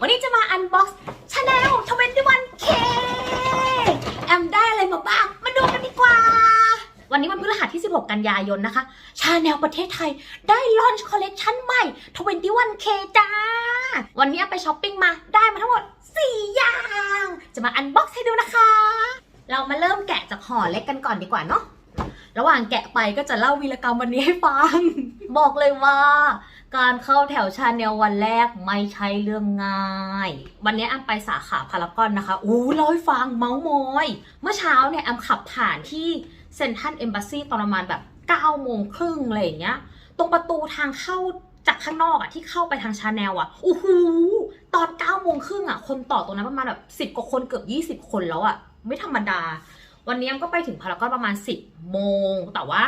วันนี้จะมาอันบ็อกซ์ชาแนลทเวนตี้วันเคแอมได้อะไรมาบ้าง มาดูกันดีกว่า วันนี้วันพฤหัสที่ 16 กันยายนนะคะ ชาแนลประเทศไทยได้ลอนช์คอลเลกชันใหม่ 21K จ้า วันนี้ไปช้อปปิ้งมาได้มาทั้งหมด 4 อย่าง จะมาอันบ็อกซ์ให้ดูนะคะ เรามาเริ่มแกะจากห่อเล็กกันก่อนดีกว่าเนาะระหว่างแกะไปก็จะเล่าวีรกรรมวันนี้ให้ฟัง บอกเลยว่า การเข้าแถวชาแนลวันแรกไม่ใช่เรื่องง่าย วันนี้แอมไปสาขาพารากอนนะคะอู้เล่าให้ฟังเมาส์มอย เมื่อเช้าเนี่ยแอมขับผ่านที่เซนทันเอมบ s ซีตอนประมาณแบบ9โมงครึ่งอะไรอย่างเงี้ย ตรงประตูทางเข้าจากข้างนอกอะที่เข้าไปทางชาแนลอะโอ้โหตอน9โมงครึ่งอะคนต่อตรงนั้นประมาณแบบ10กว่าคนเกือบ 20 คนแล้วอะไม่ธรรมดา วันนี้แอมก็ไปถึงพารากอนประมาณ 10โมงแต่ว่า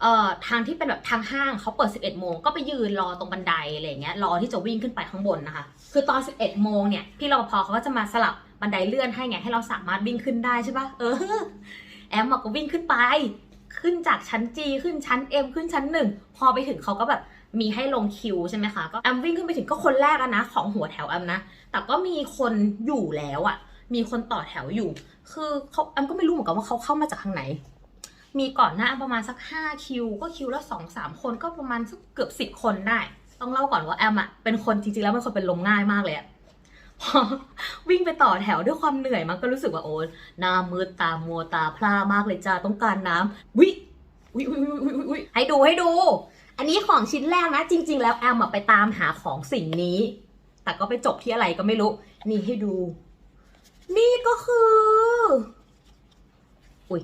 เอ่อทางที่เป็นแบบทางห้างเขาเปิด 11 โมงก็ไปยืนรอตรงบันไดอะไรเงี้ยรอที่จะวิ่งขึ้นไปข้างบนนะคะ คือตอน 11 โมงเนี่ยพี่รปภเขาก็จะมาสลับบันไดเลื่อนให้ไงให้เราสามารถวิ่งขึ้นได้ใช่ปะเออแอมอะก็วิ่งขึ้นไป ขึ้นจากชั้น G ขึ้นชั้น M ขึ้นชั้นหนึ่งพอไปถึงเขาก็แบบมีให้ลงคิวใช่ไหมคะก็แอมวิ่งขึ้นไปถึงก็คนแรกอะนะ ของหัวแถวแอมนะ แต่ก็มีคนอยู่แล้วอะมีคนต่อแถวอยู่ คือเขาแอมก็ไม่รู้เหมือนกันว่าเขาเข้ามาจากทางไหน มีก่อนหน้าประมาณสัก 5 คิว ก็คิวละ2 3 คนก็ประมาณสักเกือบ 10 คนได้ ต้องเล่าก่อนว่าแอมอะเป็นคนจริงๆแล้วเป็นคนเป็นลมง่ายมากเลยอะพอวิ่งไปต่อแถวด้วยความเหนื่อยมันก็รู้สึกว่าโอ้หน้ามืดตามัวตาพร่ามากเลยจ้าต้องการน้ำวิวิวิวิวิวิให้ดูให้ดู อันนี้ของชิ้นแรกนะ จริง ๆ แล้วแอมอะไปตามหาของสิ่งนี้ แต่ก็ไปจบที่อะไรก็ไม่รู้ นี่ให้ดู นี่ก็คือ อุ้ย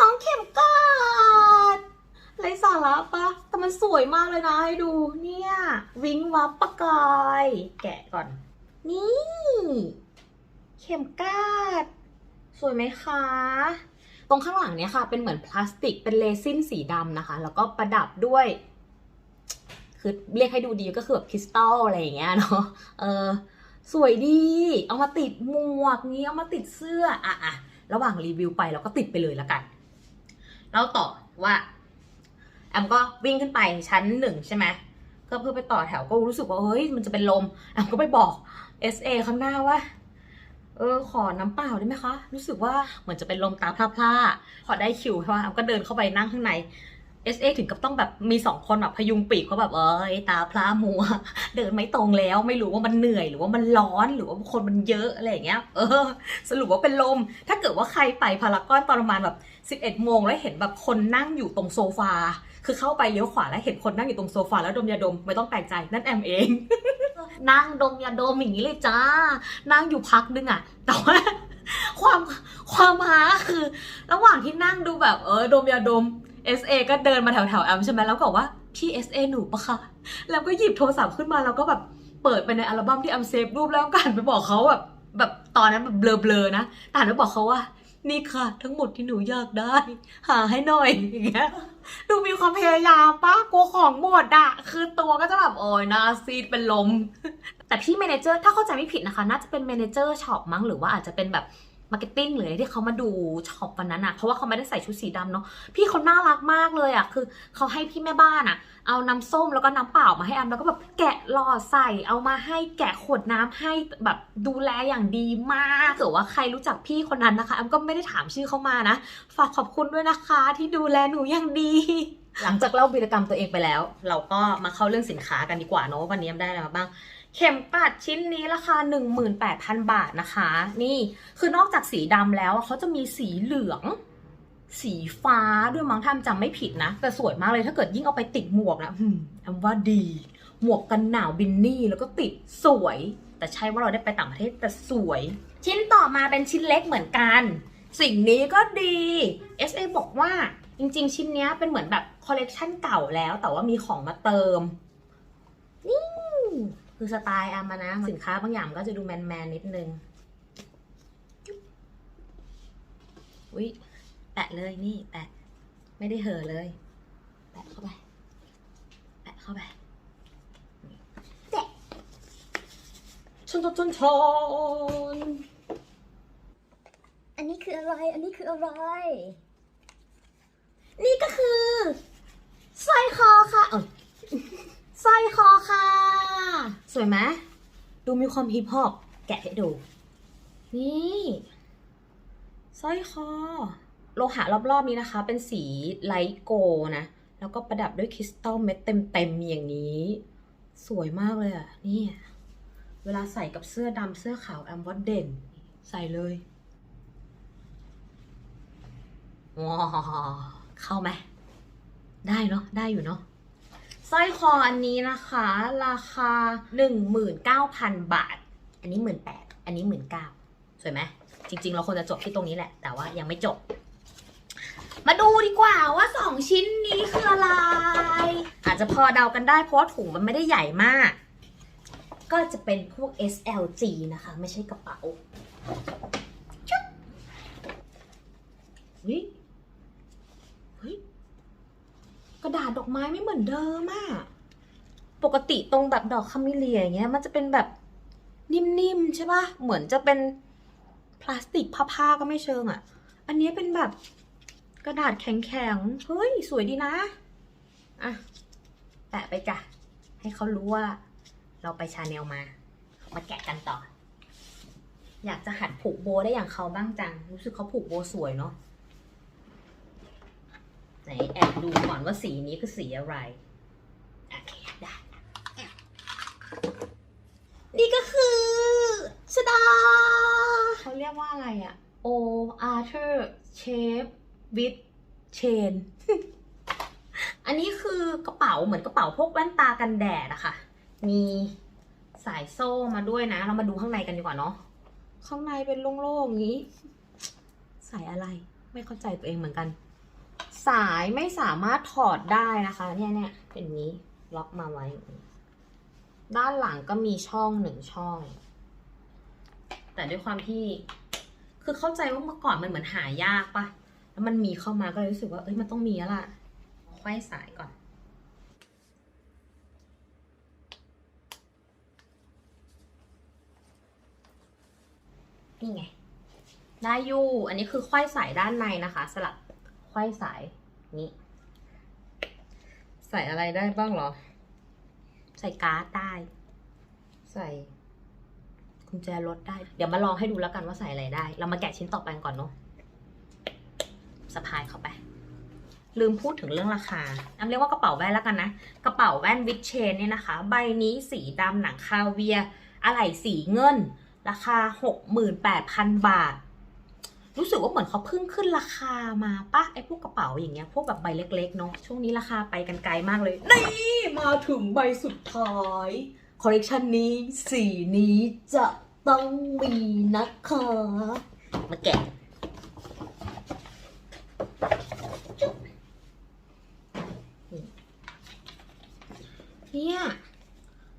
น้องเข็มกาดไรสาระปะ แต่มันสวยมากเลยนะให้ดู เนี่ย วิงวับปะกายแกะก่อน นี่ เข็มกาด สวยไหมคะ ตรงข้างหลังเนี่ยค่ะ เป็นเหมือนพลาสติก เป็นเรซินสีดำนะคะ แล้วก็ประดับด้วย คือเรียกให้ดูดีก็คือแบบคริสตัลอะไรอย่างเงี้ยเนาะ เออ สวยดี เอามาติดหมวกนี้ เอามาติดเสื้อ อะอะระหว่างรีวิวไปเราก็ติดไปเลยละกัน แล้วต่อว่าแอมก็วิ่งขึ้นไปชั้นหนึ่งใช่ไหมก็เพื่อไปต่อแถวก็รู้สึกว่าเฮ้ยมันจะเป็นลมแอมก็ไปบอก SA ข้างหน้าว่าเออขอน้ำเปล่าได้ไหมคะ รู้สึกว่าเหมือนจะเป็นลมตาพร่าๆพอได้คิวใช่ไหมแอมก็เดินเข้าไปนั่งข้างใน SA ถึงกับต้องแบบมีสองคนแบบพยุงปีกเขาแบบเอ้ยตาพร่ามัว เดินไม่ตรงแล้วไม่รู้ว่ามันเหนื่อยหรือว่ามันร้อนหรือว่าคนมันเยอะอะไรอย่างเงี้ย เออ สรุปว่าเป็นลม ถ้าเกิดว่าใครไปพารากอนตอนประมาณแบบ11โมงแล้วเห็นแบบคนนั่งอยู่ตรงโซฟา คือเข้าไปเลี้ยวขวาแล้วเห็นคนนั่งอยู่ตรงโซฟาแล้วดมยาดมไม่ต้องแปลกใจนั่นแอมเอง นั่งดมยาดมอย่างนี้เลยจ้า นั่งอยู่พักนึงอะแต่ว่าความความฮาคือ ระหว่างที่นั่งดูแบบเออดมยาดม SA ก็เดินมาแถวแถวๆแอมใช่ไหมแล้วก็บอกว่าพี่ SA หนูปะคะแล้วก็หยิบโทรศัพท์ขึ้นมาแล้วก็แบบเปิดไปในอัลบั้มที่แอมเซฟรูปแล้วก็หันไปบอกเขาแบบแบบตอนนั้นแบบเบลอๆนะแต่หันไปบอกเขาว่านี่ค่ะ ทั้งหมดที่หนูอยากได้ หาให้หน่อยอย่างเงี้ยดูมีความพยายามปะกลัวของหมดอะคือตัวก็จะแบบโอ้ยนาซีดเป็นลม แต่พี่เมนเจอร์ถ้าเข้าใจไม่ผิดนะคะ น่าจะเป็นเมนเจอร์ช็อปมั้งหรือว่าอาจจะเป็นแบบ มาร์เก็ตติ้งหรือที่เขามาดูช็อปวันนั้นอะเพราะว่าเขาไม่ได้ใส่ชุดสีดำเนาะพี่เขาน่ารักมากเลยอะคือเขาให้พี่แม่บ้านอะเอาน้ำส้มแล้วก็น้ำเปล่ามาให้แอมแล้วก็แบบแกะหลอดใส่เอามาให้แกะขวดน้ำให้แบบดูแลอย่างดีมากเกิดว่าใครรู้จักพี่คนนั้นนะคะแอมก็ไม่ได้ถามชื่อเขามานะ ฝากขอบคุณด้วยนะคะที่ดูแลหนูอย่างดี หลังจากเล่าวีรกรรมตัวเองไปแล้ว เราก็มาเข้าเรื่องสินค้ากันดีกว่าเนาะวันนี้แอมได้อะไรมาบ้าง เข็มปัดชิ้นนี้ราคา 18,000 บาทนะคะ นี่คือนอกจากสีดำแล้วเขาจะมีสีเหลือง สีฟ้าด้วยมั้งถ้าจำไม่ผิดนะ แต่สวยมากเลยถ้าเกิดยิ่งเอาไปติดหมวกนะอืมแอมว่าดี หมวกกันหนาวบินนี่แล้วก็ติดสวย แต่ใช่ว่าเราได้ไปต่างประเทศแต่สวย ชิ้นต่อมาเป็นชิ้นเล็กเหมือนกัน สิ่งนี้ก็ดี SA บอกว่า จริง ๆ ชิ้นเนี้ยเป็นเหมือนแบบคอลเลกชันเก่าแล้ว แต่ว่ามีของมาเติม นี่คือสไตล์อามานะ สินค้าบางอย่างก็จะดูแมนแมนๆนิดนึงอุ๊ยแปะเลยนี่แปะ ไม่ได้เห่อเลย แปะเข้าไป แปะเข้าไปแปะชนชนชนชนอันนี้คืออะไร อันนี้คืออะไร นี่ก็คือสร้อยคอค่ะเอ้ยสร้อยคอค่ะ สวยไหมดูมีความฮิปฮอปแกะให้ดู นี่สร้อยคอ โลหะรอบๆนี้นะคะ เป็นสีไลท์โกล์นะ แล้วก็ประดับด้วยคริสตัลเม็ดเต็มๆอย่างนี้ สวยมากเลยอะนี่เวลาใส่กับเสื้อดำเสื้อขาวแอมวัดเด่น ใส่เลยว้าว เข้าไหมได้เนาะได้อยู่เนาะสร้อยคออันนี้นะคะ ราคา 19,000 บาท อันนี้ 18,000อันนี้ 19,000สวยไหมจริง ๆ เราควรจะจบที่ตรงนี้แหละ แต่ว่ายังไม่จบ มาดูดีกว่าว่า 2 ชิ้นนี้คืออะไร อาจจะพอเดากันได้เพราะถุงมันไม่ได้ใหญ่มาก ก็จะเป็นพวก SLG นะคะ ไม่ใช่กระเป๋าชุบเฮ้ยเฮ้ย กระดาษดอกไม้ไม่เหมือนเดิมอะปกติตรงแบบดอกคาเมิเลียอย่างเงี้ยมันจะเป็นแบบนิ่มๆใช่ปะเหมือนจะเป็นพลาสติกผ้าๆก็ไม่เชิงอะอันนี้เป็นแบบกระดาษแข็งๆ เฮ้ย สวยดีนะ อะ แปะไปจ้ะ ให้เขารู้ว่า เราไปชาแนลมา มาแกะกันต่อ อยากจะหัดผูกโบได้อย่างเขาบ้างจัง รู้สึกเขาผูกโบสวยเนาะ ไหนแอบดูก่อนว่าสีนี้คือสีอะไร โอเค ได้ นี่ก็คือชดาเขาเรียกว่าอะไรอะ O Arthur Shape with Chain อันนี้คือกระเป๋าเหมือนกระเป๋าพวกแว่นตากันแดดอะค่ะ มีสายโซ่มาด้วยนะ เรามาดูข้างในกันดีกว่าเนาะ ข้างในเป็นโล่งๆอย่างนี้สายอะไร ไม่เข้าใจตัวเองเหมือนกัน สายไม่สามารถถอดได้นะคะ เนี่ยเนี่ยเป็นนี้ล็อกมาไว้ ด้านหลังก็มีช่องหนึ่งช่อง แต่ด้วยความที่ คือเข้าใจว่าเมื่อก่อนมันเหมือนหายากปะแล้วมันมีเข้ามาก็เลยรู้สึกว่า เอ้ยมันต้องมีแล้วล่ะไขว้สายก่อนนี่ไง ได้อยู่ อันนี้คือไขว้สายด้านในนะคะ สลับ ไขว้สายนี้ ใส่อะไรได้บ้างเหรอ ใส่การ์ดได้ใส่กุญแจรถได้ เดี๋ยวมาลองให้ดูแล้วกันว่าใส่อะไรได้ เรามาแกะชิ้นต่อไปก่อนเนาะสะพายเข้าไป ลืมพูดถึงเรื่องราคาน้ำเรียกว่ากระเป๋าแว่นแล้วกันนะ กระเป๋าแว่นวิดเชนเนี่ยนะคะ ใบนี้สีดำหนังคาเวียร์อะไหล่สีเงิน ราคา 68,000 บาท รู้สึกว่าเหมือนเขาเพิ่งขึ้นราคามาปะไอ้พวกกระเป๋าอย่างเงี้ยพวกแบบใบเล็กๆเนาะช่วงนี้ราคาไปกันไกลมากเลย นี่มาถึงใบสุดท้ายคอลเลกชันนี้สีนี้จะต้องมีนะคะ มาแกะจุ๊บนี่เนี่ย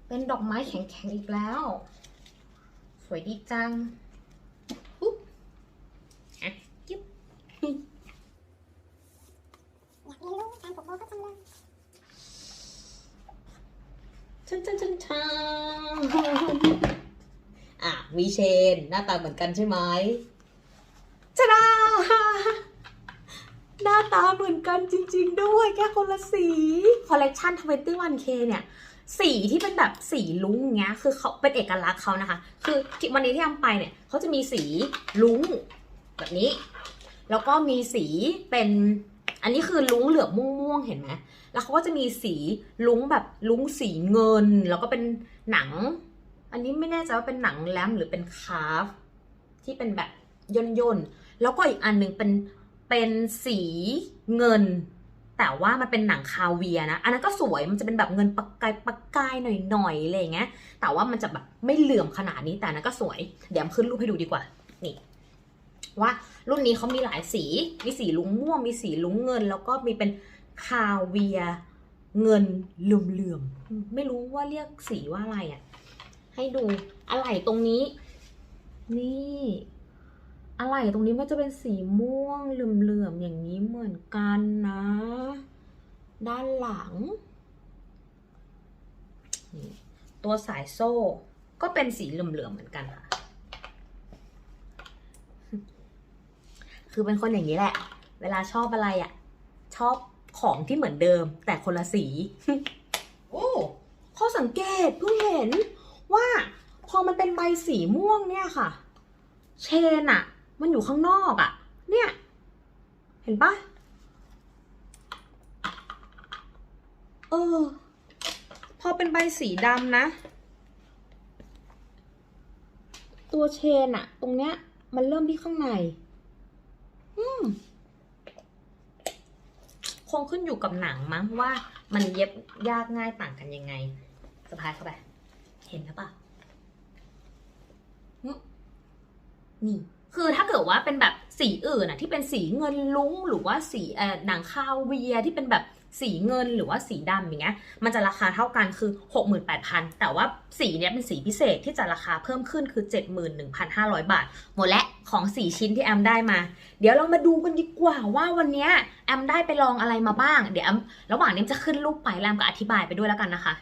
เป็นดอกไม้แข็งๆอีกแล้ว สวยดีจังอุ๊บอะจิ๊บ อยากเรียนรู้การปลูกโบก็จังเลย ชันชันชันชันอะวีเชนหน้าตาเหมือนกันใช่ไหมชดาหน้าตาเหมือนกันจริง ๆ ด้วยแค่คนละสีคอลเลกชัน 21K เนี่ยสีที่เป็นแบบสีลุ้งเงี้ย คือเขาเป็นเอกลักษณ์เขานะคะ คือที่วันนี้ที่ทำไปเนี่ยเขาจะมีสีลุ้งแบบนี้ แล้วก็มีสีเป็น อันนี้คือลุ้งเหลือบม่วงๆเห็นไหม แล้วเขาก็จะมีสีลุ้งแบบลุ้งสีเงิน แล้วก็เป็นหนัง อันนี้ไม่แน่ใจว่าเป็นหนังแลมหรือเป็นคาร์ฟที่เป็นแบบย่นย่นแล้วก็อีกอันหนึ่งเป็นเป็นสีเงิน แต่ว่ามันเป็นหนังคาเวียนะ อันนั้นก็สวยมันจะเป็นแบบเงินปักกายปักกายหน่อยๆอะไรอย่างเงี้ย แต่ว่ามันจะแบบไม่เหลื่อมขนาดนี้แต่อันนั้นก็สวย เดี๋ยวขึ้นรูปให้ดูดีกว่านี่ว่ารุ่นนี้เขามีหลายสี มีสีลุ้งม่วง มีสีลุ้งเงิน แล้วก็มีเป็น คาเวีย เงินเหลื่อมๆ ไม่รู้ว่าเรียกสีว่าอะไรอะ่ะ ให้ดูอะไหล่ตรงนี้ นี่อะไหล่ตรงนี้มันจะเป็นสีม่วงเหลื่อมๆ อย่างนี้เหมือนกันนะ ด้านหลัง ตัวสายโซ่ก็เป็นสีเหลื่อมๆ เหมือนกันค่ะ คือเป็นคนอย่างนี้แหละ เวลาชอบอะไรอะ่ะ ชอบ ของที่เหมือนเดิม แต่คนละสี โอ้ข้อสังเกตเพิ่งเห็นมันเป็นใบสีม่วงเนี่ยค่ะ เชนอะมันอยู่ข้างนอกอะเนี่ย เห็นปะเออ พอเป็นใบสีดำนะ ตัวเชนอะตรงเนี้ย มันเริ่มที่ข้างใน อืม คงขึ้นอยู่กับหนังมั้งว่ามันเย็บยากง่ายต่างกันยังไงสะพายเข้าไป เห็นหรือเปล่านี่ คือถ้าเกิดว่าเป็นแบบสีอื่นอะที่เป็นสีเงินลุ้งหรือว่าสีเอ่อหนังคาวเวียที่เป็นแบบ สีเงินหรือว่าสีดำอย่างเงี้ยมันจะราคาเท่ากันคือ 68,000 แต่ว่าสีเนี้ยเป็นสีพิเศษที่จะราคาเพิ่มขึ้นคือ 71,500 บาท หมดและของสีชิ้นที่แอมได้มา เดี๋ยวเรามาดูกันดีกว่าว่าวันเนี้ยแอมได้ไปลองอะไรมาบ้าง เดี๋ยวแอมระหว่างนี้จะขึ้นรูปไปแล้วแอมก็อธิบายไปด้วยแล้วกันนะคะ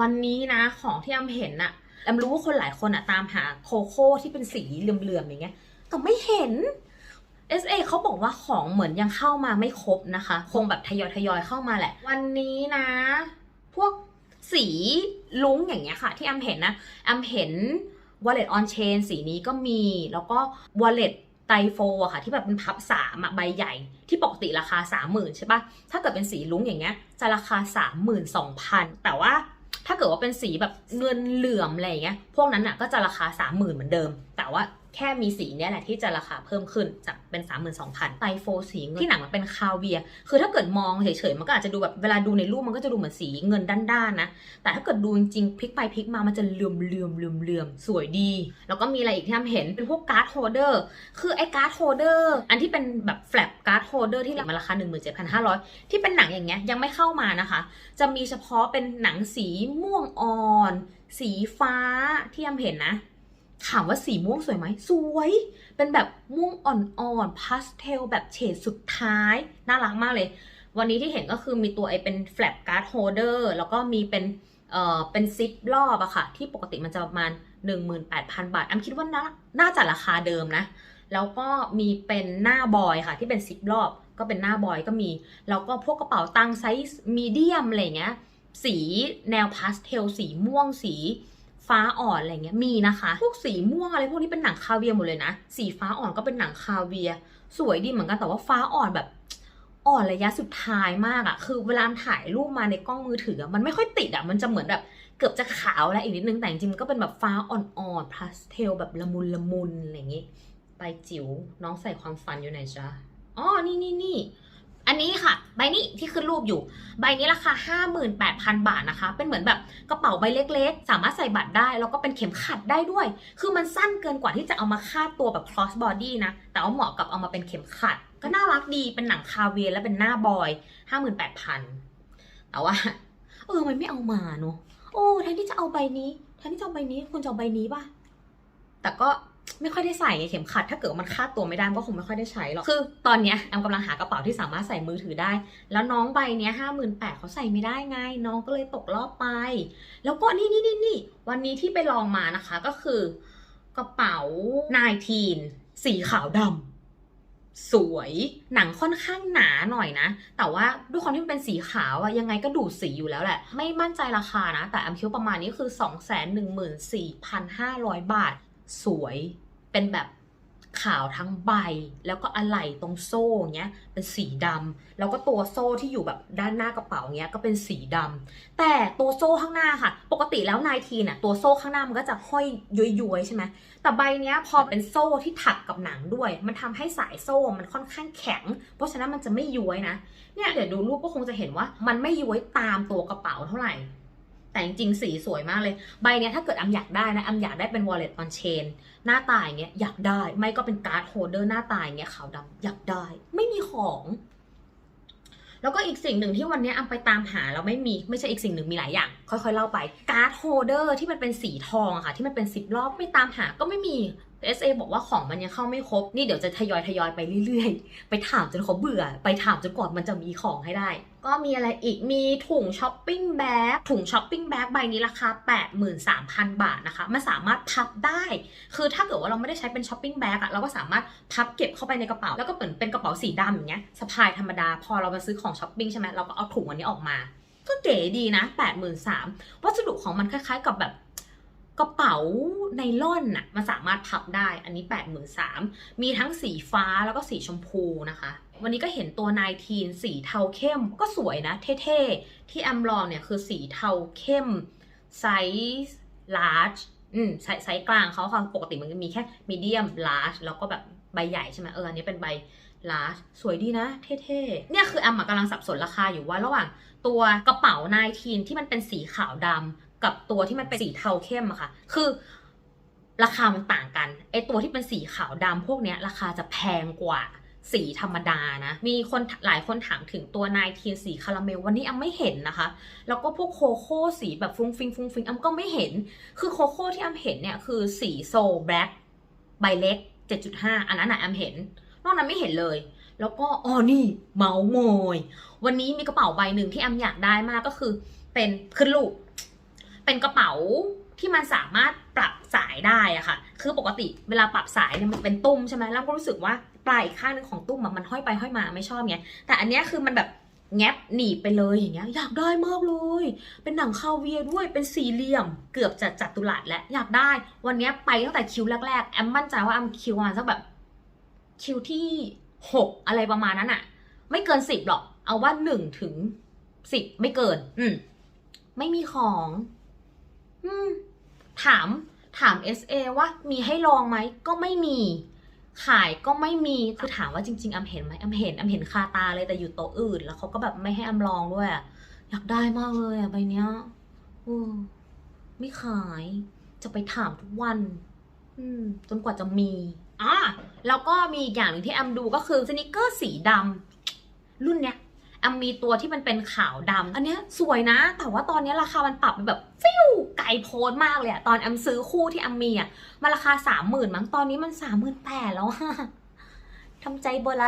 วันนี้นะของที่แอมเห็นอะแอมรู้ว่าคนหลายคนอะตามหาโคโค่ที่เป็นสีเหลื่อมๆอย่างเงี้ยแต่ไม่เห็น SA เขาบอกว่าของเหมือนยังเข้ามาไม่ครบนะคะ คงแบบทยอยทยอยๆเข้ามาแหละ วันนี้นะ พวกสีลุ้งอย่างเงี้ยค่ะ ที่แอมเห็นนะแอมเห็น wallet on chain สีนี้ก็มี แล้วก็ wallet ไตโฟอะค่ะที่แบบเป็นพับสามอะใบใหญ่ ที่ปกติราคา 30,000ใช่ปะถ้าเกิดเป็นสีลุ้งอย่างเงี้ย จะราคา 32,000 แต่ว่าถ้าเกิดว่าเป็นสีแบบเงินเหลื่อมอะไรอย่างเงี้ยพวกนั้นอะก็จะราคา 30,000 เหมือนเดิม แต่ว่า แค่มีสีเนี้ยแหละที่จะราคาเพิ่มขึ้นจากเป็น 32,000ไตโฟสีเงินที่หนังมันเป็นคาเวีย คือถ้าเกิดมองเฉยๆ มันก็อาจจะดูแบบเวลาดูในรูปมันก็จะดูเหมือนสีเงินด้านๆนะ แต่ถ้าเกิดดูจริงๆพลิกไปพลิกมามันจะเหลื่อมเลื่อมเลื่อมเลื่อมสวยดี แล้วก็มีอะไรอีกที่ทำเห็นเป็นพวกการ์ดโฮลเดอร์คือไอ้การ์ดโฮลเดอร์อันที่เป็นแบบแฟลปการ์ดโฮลเดอร์ที่มันราคา 17,500 ที่เป็นหนังอย่างเงี้ยยังไม่เข้ามานะคะ จะมีเฉพาะเป็นหนังสีม่วงอ่อน สีฟ้าที่ยำเห็นนะ ถามว่าสีม่วงสวยไหมสวย เป็นแบบม่วงอ่อนๆพาสเทลแบบเฉดสุดท้าย น่ารักมากเลย วันนี้ที่เห็นก็คือมีตัวไอเป็นแฟลปการ์ดโฮเดอร์แล้วก็มีเป็นเอ่อเป็นซิปรอบอะค่ะ ที่ปกติมันจะประมาณ 18,000 บาทแอมคิดว่าน่าน่าจะราคาเดิมนะ แล้วก็มีเป็นหน้าบอยค่ะ ที่เป็นซิปรอบก็เป็นหน้าบอยก็มี แล้วก็พวกกระเป๋าตังค์ไซส์มีเดียมอะไรเงี้ย สีแนวพาสเทลสีม่วงสี ฟ้าอ่อนอะไรเงี้ยมีนะคะ พวกสีม่วงอะไรพวกนี้เป็นหนังคาเวียร์หมดเลยนะ สีฟ้าอ่อนก็เป็นหนังคาเวียร์สวยดีเหมือนกันแต่ว่าฟ้าอ่อนแบบอ่อนระยะสุดท้ายมากอะคือเวลาถ่ายรูปมาในกล้องมือถือมันไม่ค่อยติดอะมันจะเหมือนแบบเกือบจะขาวแล้วอีกนิดนึงแต่จริงมันก็เป็นแบบฟ้าอ่อนๆพาสเทลแบบละมุนละมุนอะไรอย่างงี้ใบจิ๋วน้องใส่ความฝันอยู่ไหนจ๊ะอ๋อนี่นี่นี่ อันนี้ค่ะ ใบนี้ที่ขึ้นรูปอยู่ ใบนี้ราคา 58,000 บาทนะคะ เป็นเหมือนแบบกระเป๋าใบเล็กๆ สามารถใส่บัตรได้ แล้วก็เป็นเข็มขัดได้ด้วย คือมันสั้นเกินกว่าที่จะเอามาคาดตัวแบบ cross body นะ แต่ว่าเหมาะกับเอามาเป็นเข็มขัด ก็น่ารักดีเป็นหนังคาเวียร์และเป็นหน้าบอย 58,000 แต่ว่า เออมันไม่เอามาเนอะโอ้แทนที่จะเอาใบนี้แทนที่จะเอาใบนี้คุณจะเอาใบนี้ป่ะแต่ก็ ไม่ค่อยได้ใส่ไงเข็มขัด ถ้าเกิดมันคาดตัวไม่ได้ก็คงไม่ค่อยได้ใช้หรอก คือตอนเนี้ยแอมกำลังหากระเป๋าที่สามารถใส่มือถือได้ แล้วน้องใบเนี้ยห้าหมื่นแปดเขาใส่ไม่ได้ไง น้องก็เลยตกรอบไป แล้วก็นี่นี่นี่นี่วันนี้ที่ไปลองมานะคะก็คือกระเป๋านายทีนสีขาวดำสวยหนังค่อนข้างหนาหน่อยนะ แต่ว่าด้วยความที่มันเป็นสีขาวอะยังไงก็ดูดสีอยู่แล้วแหละ ไม่มั่นใจราคานะ แต่แอมคิดว่าประมาณนี้คือ 2 1 4 5 0 0 บาท สวยเป็นแบบขาวทั้งใบ แล้วก็อะไหล่ตรงโซ่เงี้ยเป็นสีดำแล้วก็ตัวโซ่ที่อยู่แบบด้านหน้ากระเป๋าเงี้ยก็เป็นสีดำแต่ตัวโซ่ข้างหน้าค่ะ ปกติแล้วนายทีน่ะตัวโซ่ข้างหน้ามันก็จะห้อยย้อยๆใช่ไหมแต่ใบเนี้ยพอเป็นโซ่ที่ถักกับหนังด้วย มันทำให้สายโซ่มันค่อนข้างแข็ง เพราะฉะนั้นมันจะไม่ย้วยนะเนี่ยเดี๋ยวดูรูปก็คงจะเห็นว่ามันไม่ย้วยตามตัวกระเป๋าเท่าไหร่ แต่จริงๆ สีสวยมากเลย ใบเนี้ยถ้าเกิดอำอยากได้นะอำอยากได้เป็น wallet on chain หน้าตายเงี้ยอยากได้ ไม่ก็เป็นการ์ดโฮเดอร์หน้าตายเงี้ยขาวดำอยากได้ ไม่มีของ แล้วก็อีกสิ่งหนึ่งที่วันเนี้ยอำไปตามหาแล้วไม่มีไม่ใช่อีกสิ่งหนึ่งมีหลายอย่าง ค่อยๆเล่าไปการ์ดโฮเดอร์ที่มันเป็นสีทองค่ะ ที่มันเป็นสิบรอบไม่ตามหาก็ไม่มี SA บอกว่าของมันยังเข้าไม่ครบ นี่เดี๋ยวจะทยอยทยอยไปเรื่อยๆ ไปถามจนเขาเบื่อ ไปถามจนกว่ามันจะมีของให้ได้ ก็มีอะไรอีกมีถุงช้อปปิ้งแบ็คถุงช้อปปิ้งแบ็คใบนี้ราคา 83,000 บาทนะคะ มันสามารถพับได้ คือถ้าเกิดว่าเราไม่ได้ใช้เป็นช้อปปิ้งแบ็คอะเราก็สามารถพับเก็บเข้าไปในกระเป๋า แล้วก็เหมือนเป็นกระเป๋าสีดำอย่างเงี้ยสะพายธรรมดา พอเรามาซื้อของช้อปปิ้งใช่ไหมเราก็เอาถุงอันนี้ออกมา ก็เก๋ดีนะ 83,000วัสดุของมันคล้ายๆกับแบบ กระเป๋าไนล่อนน่ะมันสามารถพับได้ อันนี้ 8 3 0 0 0มีทั้งสีฟ้าแล้วก็สีชมพูนะคะ วันนี้ก็เห็นตัว19สีเทาเข้มก็สวยนะ เท่ๆ ที่แอมลองเนี่ยคือสีเทาเข้มไซส์ large อืมไซส์ไซส์กลางเขาค่ะ ปกติมันจะมีแค่ medium large แล้วก็แบบใบใหญ่ใช่ไหมเอออันนี้เป็นใบ large สวยดีนะ เท่ๆ เนี่ยคือแอมกำลังสับสนราคาอยู่ว่าระหว่างตัวกระเป๋า19ที่มันเป็นสีขาวดำ กับตัวที่มันเป็นสีเทาเข้มอะค่ะ คือราคามันต่างกัน ไอตัวที่เป็นสีขาวดำพวกเนี้ย ราคาจะแพงกว่าสีธรรมดานะ มีคนหลายคนถามถึงตัว19สีคาราเมลวันนี้แอมไม่เห็นนะคะ แล้วก็พวกโคโค่สีแบบฟุ้งฟิงฟุ้งฟิงแอมก็ไม่เห็น คือโคโค่ที่แอมเห็นเนี่ยคือสีโซแบล็กใบเล็ก 7.5 อันนั้นนะแอมเห็น นอกนั้นไม่เห็นเลย แล้วก็อ๋อนี่เมาส์มอยวันนี้มีกระเป๋าใบหนึ่งที่แอมอยากได้มากก็คือเป็นขึ้นลูก เป็นกระเป๋าที่มันสามารถปรับสายได้อะค่ะ คือปกติเวลาปรับสายเนี่ยมันเป็นตุ้มใช่ไหมแล้วก็รู้สึกว่าปลายอีกข้างนึงของตุ้มมันห้อยไปห้อยมาไม่ชอบไง แต่อันเนี้ยคือมันแบบแงบหนีบไปเลยอย่างเงี้ย อยากได้มากเลย เป็นหนังคาเวียด้วย เป็นสี่เหลี่ยม เกือบจะจัตุรัสแล้วอยากได้ วันเนี้ยไปตั้งแต่คิวแรกๆ แอมมั่นใจว่าแอมคิวประมาณสักแบบคิวที่หกอะไรประมาณนั้นอะไม่เกินสิบหรอก เอาว่าหนึ่งถึงสิบไม่เกิน อืม ไม่มีของ ถามถาม SA ว่ามีให้ลองไหมก็ไม่มี ขายก็ไม่มีคือถามว่าจริง ๆอำเห็นไหมอำเห็นอำเห็นคาตาเลยแต่อยู่โต๊ะอื่น แล้วเขาก็แบบไม่ให้อำลองด้วยอยากได้มากเลยอะใบเนี้ยโอ้ไม่ขาย จะไปถามทุกวัน อืม จนกว่าจะมีอะแล้วก็มีอีกอย่างหนึ่งที่แอมดูก็คือสนิเกอร์สีดำรุ่นเนี้ย แอมมีตัวที่มันเป็นขาวดำอันเนี้ยสวยนะ แต่ว่าตอนนี้ราคามันปรับไปแบบฟิวไกลโพ้นมากเลยอะตอนแอมซื้อคู่ที่แอมมีอะมันราคาสามหมื่นมั้งตอนนี้มันสามหมื่นแปดแล้วอะทำใจเบอร์ไร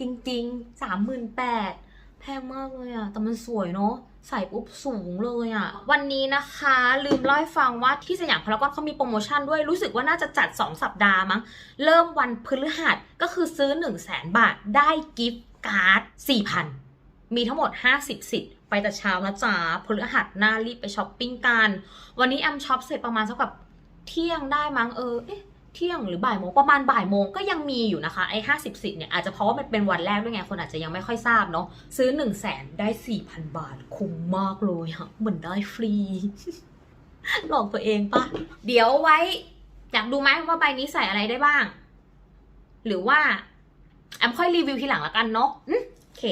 จริงๆสามหมื่นแปดแพงมากเลยอะแต่มันสวยเนาะใส่ปุ๊บสูงเลยอะวันนี้นะคะลืมเล่าให้ฟังว่าที่สยามพารากอนเขามีโปรโมชั่นด้วยรู้สึกว่าน่าจะจัด 2 สัปดาห์มั้ง เริ่มวันพฤหัสก็คือซื้อ 1 0 0 0 0แบาทได้กิฟต์การ์ด4,000 มีทั้งหมด 50 สิทธิ์ไปแต่เช้านะจ๊ะพฤหัสหน้ารีบไปช้อปปิ้งกัน วันนี้แอมช็อปเสร็จประมาณสักแบบเที่ยงได้มั้งเออเอ๊ะเที่ยงหรือบ่ายโมงประมาณบ่ายโมงก็ยังมีอยู่นะคะไอ้ห้าสิบสิทธิ์เนี่ยอาจจะเพราะว่ามันเป็นวันแรกด้วยไงคนอาจจะยังไม่ค่อยทราบเนาะซื้อ1 0 0 0 0แสนได้4,000บาท คุ้มมากเลยอะเหมือนได้ฟรี หลอกตัวเองปะเดี๋ยวไว้ อยากดูไหมว่าใบนี้ใส่อะไรได้บ้าง หรือว่าแอมค่อยรีวิวทีหลังละกันเนาะอืมโอเค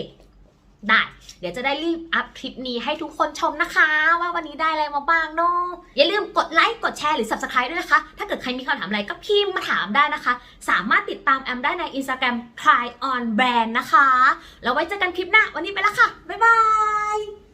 ได้ เดี๋ยวจะได้รีบอัพคลิปนี้ให้ทุกคนชมนะคะ ว่าวันนี้ได้อะไรมาบ้างเนาะอย่าลืมกดไลค์กดแชร์หรือ Subscribe ด้วยนะคะ ถ้าเกิดใครมีคำถามอะไรก็พิมพ์มาถามได้นะคะ สามารถติดตามแอมได้ใน Instagram try on brand นะคะ แล้วไว้เจอกันคลิปหน้าวันนี้ไปแล้วค่ะ บ๊ายบาย